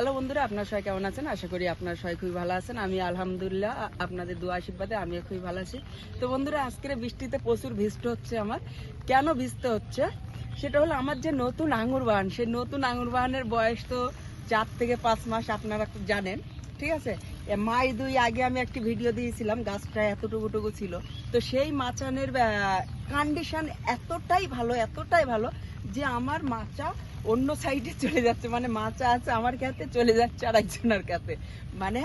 Hello বন্ধুরা, আপনার সবাই কেমন আছেন? আশা করি আপনার সবাই খুবই ভালো আছেন। আমি আলহামদুলিল্লাহ, আপনাদের দু আশীর্বাদে আমিও খুবই ভালো আছি। তো বন্ধুরা, আজকের বৃষ্টিতে প্রচুর ভিষ্ট হচ্ছে আমার। কেন ভিজতে হচ্ছে? সেটা হলো আমার যে নতুন আঙুর বাহান। সেই নতুন আঙুর বাহানের বয়স তো চার থেকে পাঁচ মাস, আপনারা জানেন। ঠিক আছে? মাই দুই, আগে আমি একটি ভিডিও দিয়েছিলাম, গাছটা এতটুকু টুকু ছিল। তো সেই মাচানের কন্ডিশন এতটাই ভালো এতটাই ভালো যে আমার মাচা অন্য সাইডে চলে যাচ্ছে। মানে মাচা আছে আমার কাছে চলে যাচ্ছে আর একজনের কাছে মানে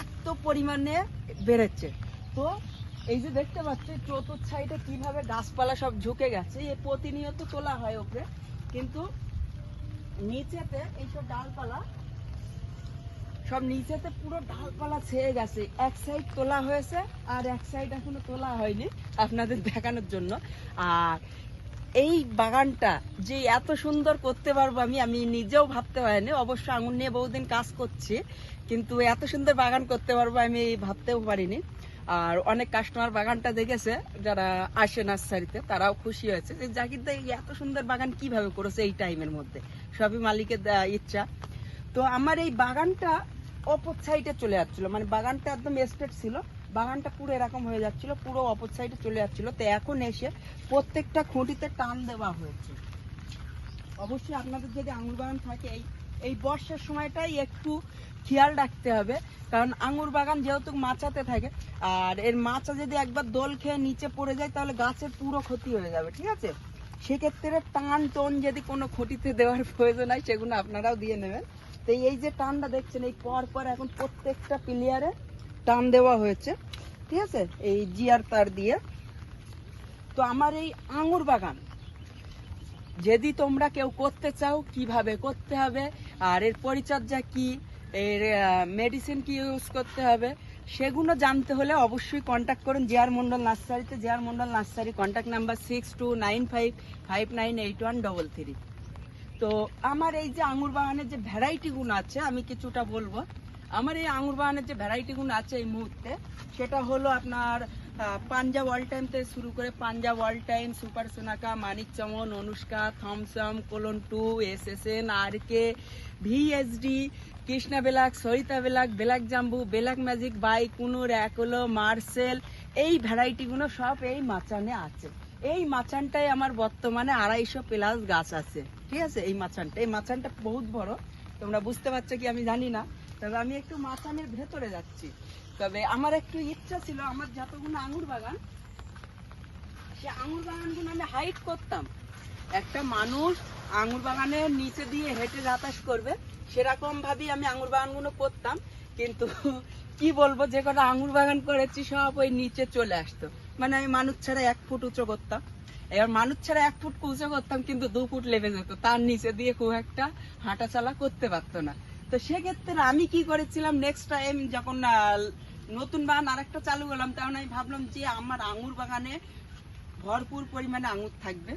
এত পরিমাণে বেড়েছে। তো এই যে দেখতে পাচ্ছি চতুর্থ সাইডে কীভাবে গাছপালা সব ঝুঁকে গেছে, এ প্রতিনিয়ত তোলা হয় ওপরে। কিন্তু নিচেতে এইসব ডালপালা সব নিচেতে পুরো ডালপালা ছেয়ে গেছে। এক সাইড তোলা হয়েছে আর এক সাইড এখনও তোলা হয়নি আপনাদের দেখানোর জন্য। আর এই বাগানটা যে এত সুন্দর করতে পারব আমি আমি নিজেও ভাবতে পারিনি। অবশ্য আঙুর নিয়ে বহুদিন কাজ করছি, কিন্তু এত সুন্দর বাগান করতে পারব আমি ভাবতেও পারিনি। আর অনেক কাস্টমার বাগানটা দেখেছে, যারা আসে নার্সারিতে, তারাও খুশি হয়েছে যে, জাকির দা এত সুন্দর বাগান কীভাবে করেছে এই টাইমের মধ্যে? সবই মালিকের ইচ্ছা। তো আমার এই বাগানটা অপর সাইডে চলে যাচ্ছিল। মানে বাগানটা একদম এস্টেট ছিল। বাগানটা পুরো এরকম হয়ে যাচ্ছিল, পুরো অপর সাইডে চলে যাচ্ছিল। তো এখন এসে প্রত্যেকটা খুঁটিতে টান দেওয়া হয়েছে। অবশ্যই আপনাদের যদি আঙুর বাগান থাকে, এই এই বর্ষার সময়টাই একটু খেয়াল রাখতে হবে। কারণ আঙুর বাগান যেহেতু মাচাতে থাকে, আর এর মাচা যদি একবার দোল খেয়ে নিচে পড়ে যায়, তাহলে গাছের পুরো ক্ষতি হয়ে যাবে, ঠিক আছে? সেক্ষেত্রে টান টোন যদি কোনো খুঁটিতে দেওয়ার প্রয়োজন হয়, সেগুলো আপনারাও দিয়ে নেবেন। তো এই যে টানটা দেখছেন, এই পর পর এখন প্রত্যেকটা প্লেয়ারে টান দেওয়া হয়েছে। ঠিক আছে? এই জিয়ার তার দিয়ে। তো আমার এই আঙুর বাগান, যদি তোমরা কেউ করতে চাও, কীভাবে করতে হবে, আর এর পরিচর্যা কি, এর মেডিসিন কি ইউজ করতে হবে, সেগুলো জানতে হলে অবশ্যই কন্ট্যাক্ট করুন জিয়ার মন্ডল নার্সারিতে। Jiyar Mondal nursery contact number six two nine five five nine eight one double three তো আমার এই যে আঙুর বাগানের যে ভ্যারাইটিগুলো আছে, আমি কিছুটা বলব। আমার এই আঙুর বাগানের যে ভ্যারাইটিগুলো আছে এই মুহূর্তে, সেটা হলো আপনার পাঞ্জাব অল টাইম থেকে শুরু করে Punjab all time super Sonaka Manik Chaman Anushka Thompson clone two S S N R K VSD Krishna black Sarita black black jumbo black magic by কুনুর একলো মার্সেল এই ভ্যারাইটিগুলো সব এই মাচানে আছে। এই মাচানটাই আমার বর্তমানে আড়াইশো প্লাস গাছ আছে। ঠিক আছে? এই মাচানটা। এই মাচানটা বহুত বড়। তোমরা বুঝতে পারছ কি আমি জানি না। তবে আমি একটু মাচানের ভেতরে যাচ্ছি। তবে আমার একটু ইচ্ছা ছিল আমার যতগুলো আঙুর বাগান, সে আঙুর বাগানগুলো আমি হাইট করতাম। একটা মানুষ আঙুর বাগানের নিচে দিয়ে হেঁটে যাতায়াত করবে, সেরকম ভাবেই আমি আঙুর বাগানগুলো করতাম। কিন্তু কি বলব, যে কটা আঙুর বাগান করেছি, সব ওই নিচে চলে আসতো। মানে আমি মানুষ ছাড়া এক ফুট উঁচু করতাম। এবার মানুষ ছাড়া এক ফুট উঁচু করতাম, কিন্তু দু ফুট লেবে যেত তার নিচে দিয়ে খুব একটা হাঁটা চলা করতে পারতো না। তো সেক্ষেত্রে আমি কি করেছিলাম নেক্সট টাইম যখন নতুন বাগান আরেকটা চালু করলাম, তখন আমি ভাবলাম যে আমার আঙুর বাগানে ভরপুর পরিমাণে আঙুর থাকবে।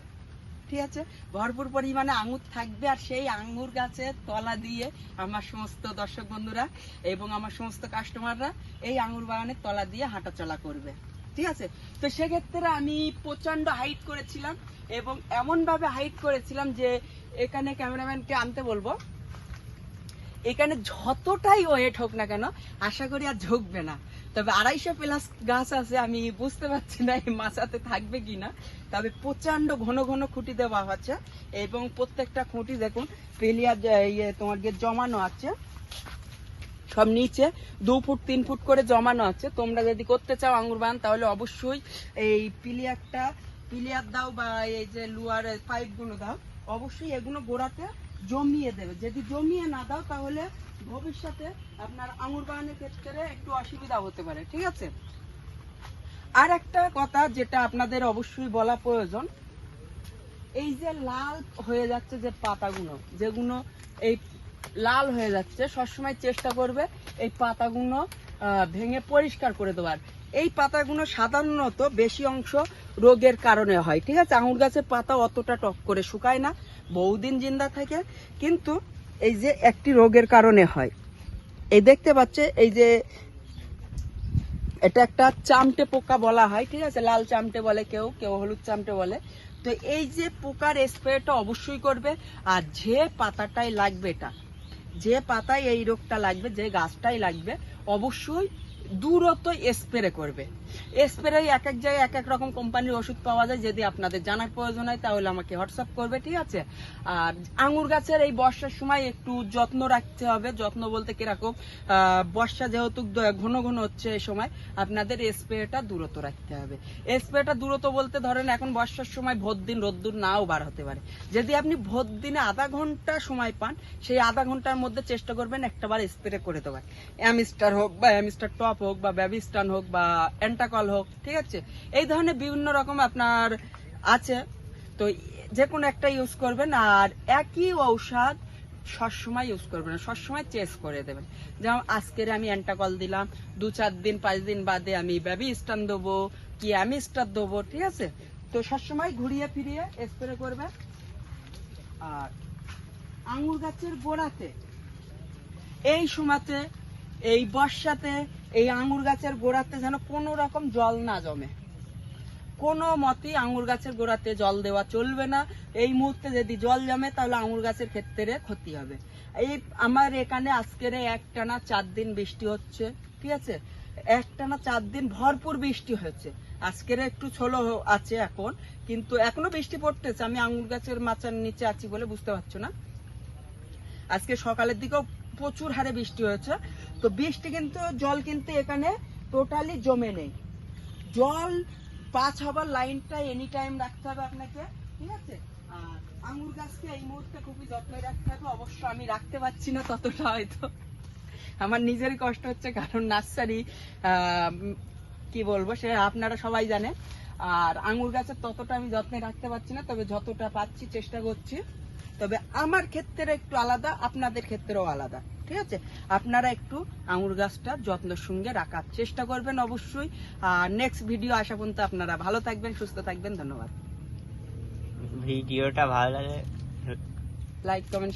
ঠিক আছে? ভরপুর পরিমাণে আঙুর থাকবে আর সেই আঙুর গাছের তলা দিয়ে আমার সমস্ত দর্শক বন্ধুরা এবং আমার সমস্ত কাস্টমাররা এই আঙুর বাগানের তলা দিয়ে হাঁটাচলা করবে। ঠিক আছে? তো সেক্ষেত্রে আমি প্রচণ্ড হাইট করেছিলাম এবং এমন ভাবে হাইট করেছিলাম যে এখানে ক্যামেরাম্যানকে আনতে বলব। এখানে যতটাই ওয়েট হোক না কেন, আশা করি আর ঝুঁকবে না। তবে আড়াইশো প্লাস গাছ আছে, আমি বুঝতে পারছি না এই মাচাতে থাকবে কিনা। তবে প্রচণ্ড ঘন ঘন খুঁটি দেওয়া হচ্ছে এবং প্রত্যেকটা খুঁটি দেখুন, পেলিয়ার যে- ইয়ে তোমার গিয়ে জমানো আছে। সব নিচে দু ফুট, তিন ফুট করে জমানো আছে। তোমরা যদি করতে চাও আঙ্গুর বাগান তাহলে অবশ্যই এই পিলিয়ারটা, পিলিয়ার দাও বা এই যে লুয়ার পাইপগুলো দাও। অবশ্যই এগুলো গোড়াতে জমিয়ে দেবে। যদি জমিয়ে না দাও, তাহলে ভবিষ্যতে আপনার আঙুর বাগানের ক্ষেত্রে একটু অসুবিধা হতে পারে। ঠিক আছে? আর একটা কথা যেটা আপনাদের অবশ্যই বলা প্রয়োজন, এই যে লাল হয়ে যাচ্ছে যে পাতাগুলো, যেগুলো এই লাল হয়ে যাচ্ছে। সবসময় চেষ্টা করবে এই পাতাগুলো ভেঙে পরিষ্কার করে দেওয়ার। এই পাতাগুলো সাধারণত বেশি অংশ রোগের কারণে হয়, ঠিক আছে? আঙুর গাছের পাতা অতটা টক করে শুকায় না, বহুদিন জিন্দা থাকে, কিন্তু এই যে একটি রোগের কারণে হয়। এই দেখতে পাচ্ছে, এই যে এটা একটা চামটে পোকা বলা হয়, ঠিক আছে? লাল চামটে বলে কেউ কেউ হলুদ চামটে বলে। তো এই যে পোকার স্প্রেটা অবশ্যই করবে, আর যে পাতাটাই লাগবে এটা যে পাতায় এই রোগটা লাগবে যে গাছটাই লাগবে অবশ্যই দূরত্ব স্প্রে করবে। স্প্রে এক এক জায়গায় এক এক রকম কোম্পানির ওষুধ পাওয়া যায় যদি আপনাদের জানার প্রয়োজন হয়, তাহলে আমাকে হোয়াটসঅ্যাপ করবে, ঠিক আছে? আর আঙুর গাছের এই বর্ষার সময় একটু যত্ন রাখতে হবে। যত্ন বলতে কীরকম বর্ষা যেহেতু ঘন ঘন হচ্ছে এই সময়, আপনাদের স্প্রেটা দূরত্ব রাখতে হবে। স্প্রেটা দূরত্ব বলতে ধরেন এখন বর্ষার সময় ভোর দিন রোদ্দুর নাও বার হতে পারে। যদি আপনি ভোর দিনে আধা ঘণ্টা সময় পান, সেই আধা ঘণ্টার মধ্যে চেষ্টা করবেন একটা বার স্প্রে করে দেওয়ার। অ্যামিস্টার হোক বা অ্যামিস্টার টপ হোক বা ব্যাবিস্টান হোক বা অ্যান্টাকল হোক, ঠিক আছে? এই ধরনের বিভিন্ন রকম আপনার আছে। তো যে কোনো একটা ইউজ করবেন আর একই ঔষধ সবসময় ইউজ করবেন সবসময় চেস করে দেবেন। যেমন আজকের আমি অ্যান্টাকল দিলাম, দু চার দিন, পাঁচ দিন বাদে আমি ব্যাবি স্টান দেবো, কি অ্যামিস্টার দেবো, ঠিক আছে? তো সবসময় ঘুরিয়ে ফিরিয়ে স্প্রে করবে আর আঙুর গাছের গোড়াতে, এই সময়তে, এই বর্ষাতে এই আঙুর গাছের গোড়াতে যেন কোনো রকম জল না জমে। কোনো মতেই আঙুর গাছের গোড়াতে জল দেওয়া চলবে না। এই মুহূর্তে যদি জল জমে, তাহলে আঙুর গাছের ক্ষেত্রে ক্ষতি হবে। এই আমার এখানে আজকের একটানা চার দিন বৃষ্টি হচ্ছে, ঠিক আছে? একটানা চার দিন ভরপুর বৃষ্টি হয়েছে। আজকের একটু ছোলো আছে এখন, কিন্তু এখনও বৃষ্টি পড়তেছে। আমি আঙুর গাছের মাচার নিচে আছি বলে বুঝতে পারছ না। আজকে সকালের দিকেও প্রচুর হারে বৃষ্টি হয়েছে। তো বৃষ্টি কিন্তু, জল কিন্তু এখানে টোটালি জমে নেই। জল পাঁচ হবার লাইনটা এনি টাইম রাখতে হবে আপনাকে, ঠিক আছে? আর আঙুর গাছকে এই মুহূর্তে খুবই যত্নে রাখতে হবে। অবশ্য আমি রাখতে পারছি না ততটা হয়তো। আমার নিজেরই কষ্ট হচ্ছে, কারণ নার্সারি কি বলব, সে আপনারা সবাই জানে আর আঙুর গাছের ততটা আমি যত্নে রাখতে পারছি না, তবে যতটা পাচ্ছি, চেষ্টা করছি। তবে আমার ক্ষেত্রে একটু আলাদা আপনাদের ক্ষেত্রেও আলাদা ঠিক আছে? আপনারা একটু আঙুর গাছটা যত্ন সঙ্গে রাখার চেষ্টা করবেন অবশ্যই। আর নেক্সট ভিডিও আসা পর্যন্ত আপনারা ভালো থাকবেন সুস্থ থাকবেন ধন্যবাদ। ভিডিওটা ভালো লাগে। Like comment